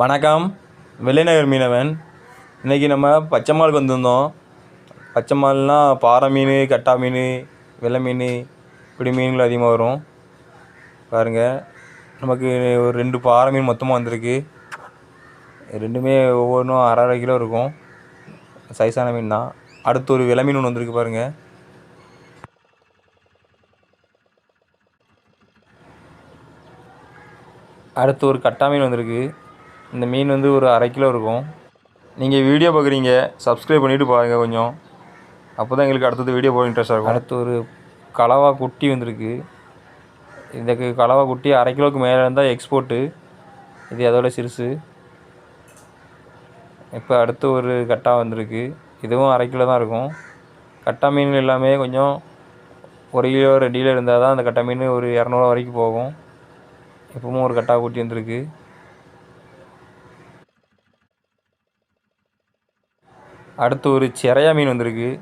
வணக்கம். வெள்ளைநகர் மீனவன். இன்றைக்கி நம்ம பச்சைமாலுக்கு வந்திருந்தோம். பச்சைமால்னால் பாறை மீன் கட்டா மீன் வெள்ளை மீன் இப்படி மீன்கள் அதிகமாக வரும். பாருங்கள் நமக்கு ஒரு ரெண்டு பாறை மீன் மொத்தமாக வந்திருக்கு. ரெண்டுமே ஒவ்வொன்றும் அரை அரை கிலோ இருக்கும். சைஸான மீன் தான். அடுத்து ஒரு வெள்ளை மீன் ஒன்று வந்திருக்கு பாருங்கள் அடுத்து ஒரு கட்டா மீன் வந்திருக்கு. இந்த மீன் வந்து ஒரு அரை கிலோ இருக்கும். நீங்கள் வீடியோ பார்க்குறீங்க சப்ஸ்கிரைப் பண்ணிவிட்டு பாருங்கள் கொஞ்சம். அப்போ தான் எங்களுக்கு அடுத்தது வீடியோ போக இன்ட்ரெஸ்டாக இருக்கும். அடுத்து ஒரு கலவா குட்டி வந்திருக்கு. இதுக்கு கலவா குட்டி அரை கிலோவுக்கு மேலே இருந்தால் எக்ஸ்போர்ட்டு இது அதோட சிறுசு. இப்போ அடுத்து ஒரு கட்டா வந்திருக்கு. இதுவும் அரை கிலோ தான் இருக்கும். கட்டா மீன் எல்லாமே கொஞ்சம் ஒரு கிலோ ரெண்டு கிலோ இருந்தால் தான் அந்த கட்டா மீன் ஒரு இரநூறுவா வரைக்கும் போகும். இப்பவும் ஒரு கட்டா குட்டி வந்திருக்கு. அடுத்து ஒரு சிறையா மீன் வந்திருக்கு.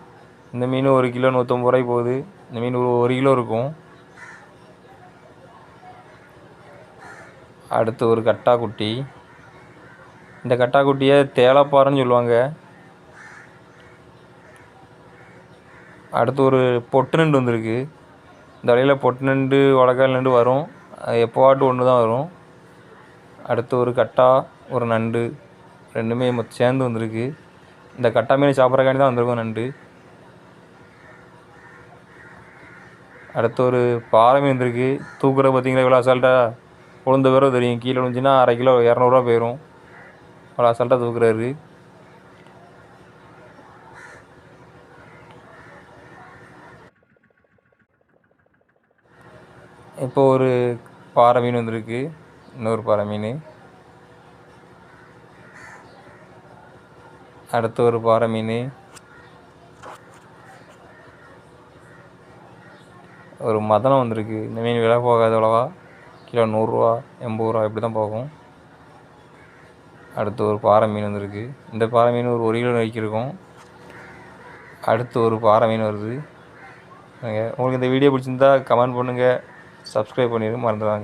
இந்த மீன் ஒரு கிலோ நூற்றம்பது ரூபாய்க்கு போகுது. இந்த மீன் ஒரு ஒரு கிலோ இருக்கும். அடுத்து ஒரு கட்டா குட்டி இந்த கட்டா குட்டியை தேலப்பாறைன்னு சொல்லுவாங்க. அடுத்து ஒரு பொட்டு நண்டு வந்திருக்கு. இந்த வழியில் பொட்டு நண்டு வடக்கால் நண்டு வரும். எப்போவாட்டு ஒன்று தான் வரும். அடுத்து ஒரு கட்டா ஒரு நண்டு. ரெண்டுமே சேர்ந்து வந்திருக்கு. இந்த கட்டா மீன் சாப்பிட்றக்காண்டி தான் வந்திருக்கும் நண்டு அடுத்து ஒரு பாறை மீன் வந்திருக்கு. தூக்குற பார்த்தீங்களா இவ்வளோ அசால்ட்டாக உளுந்த பேரோ தெரியும். கீழே விழுந்துச்சுன்னா அரை கிலோ இரநூறுவா போயிடும் அவ்வளோ அசால்ட்டாக தூக்குறாரு. இப்போ ஒரு பாறை மீன் வந்திருக்கு. இன்னொரு பாறை மீன். அடுத்து ஒரு பாறை மீன். ஒரு மதனம் வந்திருக்கு. இந்த மீன் விலை போகாது அவ்வளோவா? கிலோ நூறுரூவா எண்பது ரூபா இப்படி தான் போகும். அடுத்து ஒரு பாறை மீன் வந்திருக்கு. இந்த பாறை மீன் ஒரு ஒரு கிலோ வைக்கிருக்கோம் அடுத்து ஒரு பாறை மீன் வருது. உங்களுக்கு இந்த வீடியோ பிடிச்சிருந்தா கமெண்ட் பண்ணுங்கள் சப்ஸ்கிரைப் பண்ணிடுங்க. மறந்துடுவாங்க